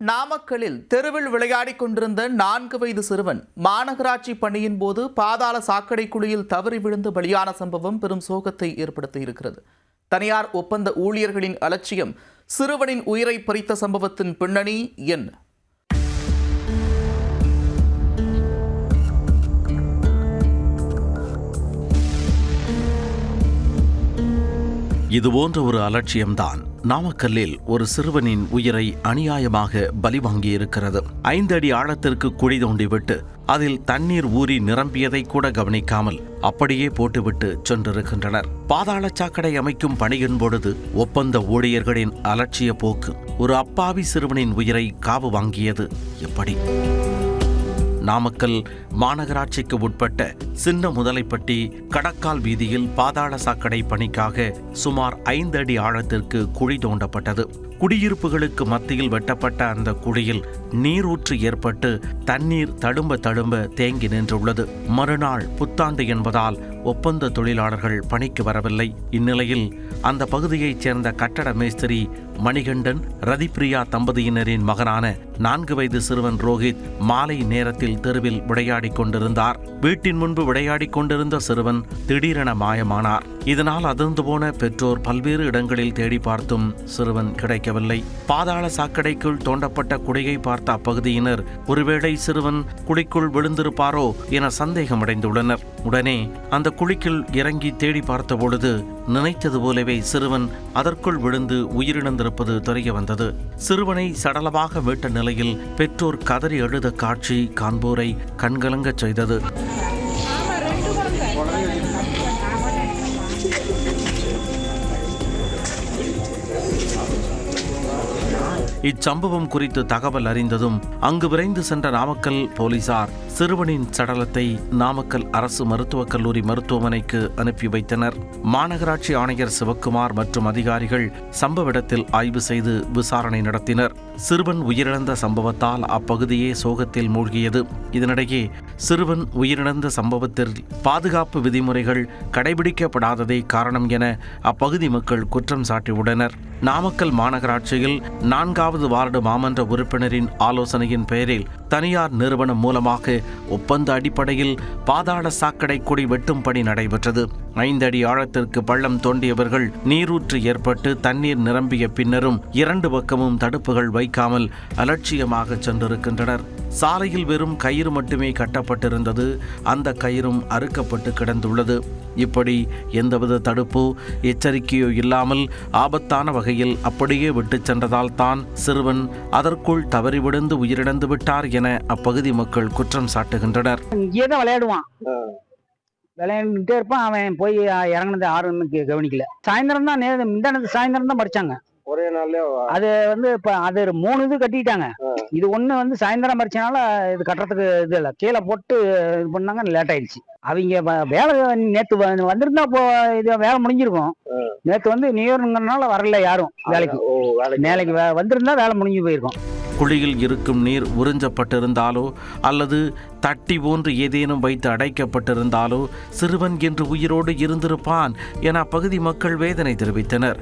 நாமக்கலில் தெருவில் விளையாடிக் கொண்டிருந்த நான்கு வயது சிறுவன் மாநகராட்சி பணியின் போது பாதாள சாக்கடை குழியில் தவறி விழுந்து பலியான சம்பவம் பெரும் சோகத்தை ஏற்படுத்தியிருக்கிறது. தனியார் ஒப்பந்த ஊழியர்களின் அலட்சியம் சிறுவனின் உயிரை பறித்த சம்பவத்தின் பின்னணி என்ன இதுபோன்ற ஒரு அலட்சியம்தான் நாமக்கல்லில் ஒரு சிறுவனின் உயிரை அநியாயமாக பலி வாங்கியிருக்கிறது ஐந்து அடி ஆழத்திற்கு குழி தோண்டிவிட்டு அதில் தண்ணீர் ஊறி நிரம்பியதை கூட கவனிக்காமல் அப்படியே போட்டுவிட்டு சென்றிருக்கின்றனர். பாதாள சாக்கடை அமைக்கும் பணியின் பொழுது ஒப்பந்த ஊழியர்களின் அலட்சிய போக்கு ஒரு அப்பாவி சிறுவனின் உயிரை காவு வாங்கியது எப்படி? நாமக்கல் மாநகராட்சிக்கு உட்பட்ட சின்ன முதலைப்பட்டி கடக்கால் வீதியில் பாதாள சாக்கடை பணிக்காக சுமார் ஐந்து அடி ஆழத்திற்கு குழி தோண்டப்பட்டது. குடியிருப்புகளுக்கு மத்தியில் வெட்டப்பட்ட அந்த குழியில் நீரூற்று ஏற்பட்டு தண்ணீர் தழும்ப தழும்ப தேங்கி நின்றுள்ளது. மறுநாள் புத்தாண்டு என்பதால் ஒப்பந்த தொழிலாளர்கள் பணிக்கு வரவில்லை. இந்நிலையில் அந்த பகுதியைச் சேர்ந்த கட்டட மேஸ்திரி மணிகண்டன் ரதிப்பிரியா தம்பதியினரின் மகனான நான்கு வயது சிறுவன் ரோஹித் மாலை நேரத்தில் தெருவில் விளையாடிக் கொண்டிருந்தார். வீட்டின் முன்பு விளையாடிக் கொண்டிருந்த சிறுவன் திடீரென மாயமானார். இதனால் அதிர்ந்து போன பெற்றோர் பல்வேறு இடங்களில் தேடி பார்த்தும் சிறுவன் கிடைக்கவில்லை பாதாள சாக்கடைக்குள் தோண்டப்பட்ட குடியை பார்த்த அப்பகுதியினர் ஒருவேளை சிறுவன் குழிக்குள் விழுந்திருப்பாரோ என சந்தேகமடைந்துள்ளனர். உடனே அந்த குழிக்குள் இறங்கி தேடி பார்த்தபொழுது நினைத்தது போலவே சிறுவன் அதற்குள் விழுந்து உயிரிழந்திருப்பது தெரிய வந்தது சிறுவனை சடலமாக மீட்ட நிலையில் பெற்றோர் கதறி அழுத காட்சி காண்போரை கண்கலங்கச் செய்தது. இச்சம்பவம் குறித்து தகவல் அறிந்ததும் அங்கு விரைந்து சென்ற நாமக்கல் போலீசார் சிறுவனின் சடலத்தை நாமக்கல் அரசு மருத்துவக் கல்லூரி மருத்துவமனைக்கு அனுப்பி வைத்தனர். மாநகராட்சி ஆணையர் சிவக்குமார் மற்றும் அதிகாரிகள் சம்பவ இடத்தில் ஆய்வு செய்து விசாரணை நடத்தினர். சிறுவன் உயிரிழந்த சம்பவத்தால் அப்பகுதியே சோகத்தில் மூழ்கியது. இதனிடையே சிறுவன் உயிரிழந்த சம்பவத்தில் பாதுகாப்பு விதிமுறைகள் கடைபிடிக்கப்படாததே காரணம் என அப்பகுதி மக்கள் குற்றம் சாட்டியுள்ளனர். நாமக்கல் மாநகராட்சியில் நான்காவது வார்டு மாமன்ற உறுப்பினரின் ஆலோசனையின் பெயரில் தனியார் நிறுவனம் மூலமாக ஒப்பந்த அடிப்படையில் பாதாள சாக்கடை கொடி வெட்டும் பணி நடைபெற்றது. ஐந்து அடி ஆழத்திற்கு பள்ளம் தோண்டியவர்கள் நீரூற்று ஏற்பட்டு தண்ணீர் நிரம்பிய பின்னரும் இரண்டு பக்கமும் தடுப்புகள் வைக்காமல் அலட்சியமாக சென்றிருக்கின்றனர். சாலையில் வெறும் கயிறு மட்டுமே கட்டப்பட்டிருந்தது. அந்த கயிறும் அறுக்கப்பட்டு கிடந்துள்ளது. இப்படி எந்தவித தடுப்போ எச்சரிக்கையோ இல்லாமல் ஆபத்தான வகையில் அப்படியே விட்டுச் சென்றதால் தான் சிறுவன் அதற்குள் தவறி விழுந்து உயிரிழந்து விட்டார் என அப்பகுதி மக்கள் குற்றம் சாட்டுகின்றனர். விளையாடுவான். விளையாண்டுட்டே இருப்பான். அவன் போய் இறங்குனது யாருன்னு கவனிக்கல. சாயந்தரம் தான் முந்தானது சாயந்தரம் தான் படிச்சாங்க. ஒரே நாள்லயே? அது வந்து இப்ப அது மூணு இது கட்டிட்டாங்க. இது ஒண்ணு வந்து சாயந்தரம் படிச்சனால இது கட்டுறதுக்கு இது இல்லை. கீழே போட்டு இது பண்ணாங்க லேட் ஆயிடுச்சு. அவங்க வேலை நேத்து வந்திருந்தா இப்போ இது வேலை முடிஞ்சிருக்கும். நேத்து வந்து நியூயர்ங்கிறனால வரல யாரும் வேலைக்கு. வேலைக்கு வந்திருந்தா வேலை முடிஞ்சு போயிருக்கும். குழியில் இருக்கும் நீர் உறிஞ்சப்பட்டிருந்தாலோ அல்லது தட்டி போன்று ஏதேனும் வைத்து அடைக்கப்பட்டிருந்தாலோ சிறுவன் என்று உயிரோடு இருந்திருப்பான் என அப்பகுதி மக்கள் வேதனை தெரிவித்தனர்.